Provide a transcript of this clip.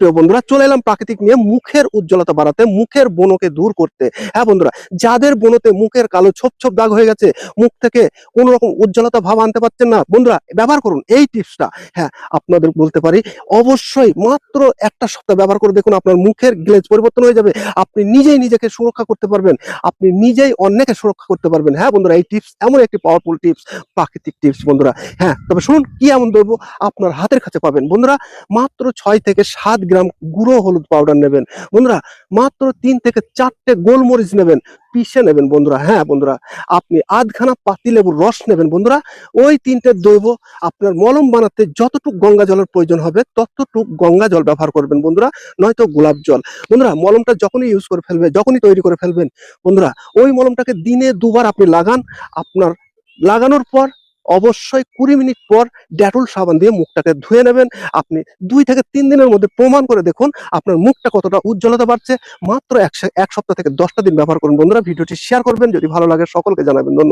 প্রিয় বন্ধুরা, চলে এলাম প্রাকৃতিক নিয়ে মুখের উজ্জ্বলতা বাড়াতে, মুখের বনকে দূর করতে। হ্যাঁ বন্ধুরা, যাদের বনতে মুখের কালো ছোপ ছোপ দাগ হয়ে গেছে, মুখ থেকে কোন রকম উজ্জ্বলতা ভাব আনতে পারছেন না, বন্ধুরা, ব্যবহার করুন এই টিপসটা। হ্যাঁ আপনাদের বলতে পারি, অবশ্যই মাত্র একটা সপ্তাহ ব্যবহার করে দেখুন আপনার মুখের গ্লেজ পরিবর্তন হয়ে যাবে। আপনি নিজেই নিজেকে সুরক্ষা করতে পারবেন, আপনি নিজেই অন্যকে সুরক্ষা করতে পারবেন। হ্যাঁ বন্ধুরা, এই টিপস এমন একটি পাওয়ারফুল টিপস প্রাকৃতিক টিপস বন্ধুরা। হ্যাঁ তবে শুনুন, কি এমন দ্রব্য আপনার হাতের কাছে পাবেন? বন্ধুরা, মাত্র ছয় থেকে সাত গ্রাম গুঁড়ো হলুদ পাউডার নেবেন। বন্ধুরা, মাত্র তিন থেকে চারটে গোলমরিচ নেবেন, পিষে নেবেন বন্ধুরা হ্যাঁ বন্ধুরা। আপনি আধখানা পাতিলেবুর রস নেবেন বন্ধুরা, ওই তিনটে দৈব আপনার মলম বানাতে যতটুক গঙ্গা জলের প্রয়োজন হবে, ততটুক গঙ্গা জল ব্যবহার করবেন বন্ধুরা, নয়তো গোলাপ জল। বন্ধুরা, মলমটা যখনই ইউজ করে ফেলবে, যখনই তৈরি করে ফেলবেন, বন্ধুরা, ওই মলমটাকে দিনে দুবার আপনি লাগান, আপনার লাগানোর পর অবশ্যই কুড়ি মিনিট পর ডেটল সাবান দিয়ে মুখটাকে ধুয়ে নেবেন। আপনি দুই থেকে তিন দিনের মধ্যে প্রমাণ করে দেখুন আপনার মুখটা কতটা উজ্জ্বলতা বাড়ছে। মাত্র এক সপ্তাহ থেকে দশটা দিন ব্যবহার করুন। বন্ধুরা, ভিডিওটি শেয়ার করবেন। যদি ভালো লাগে সকলকে জানাবেন।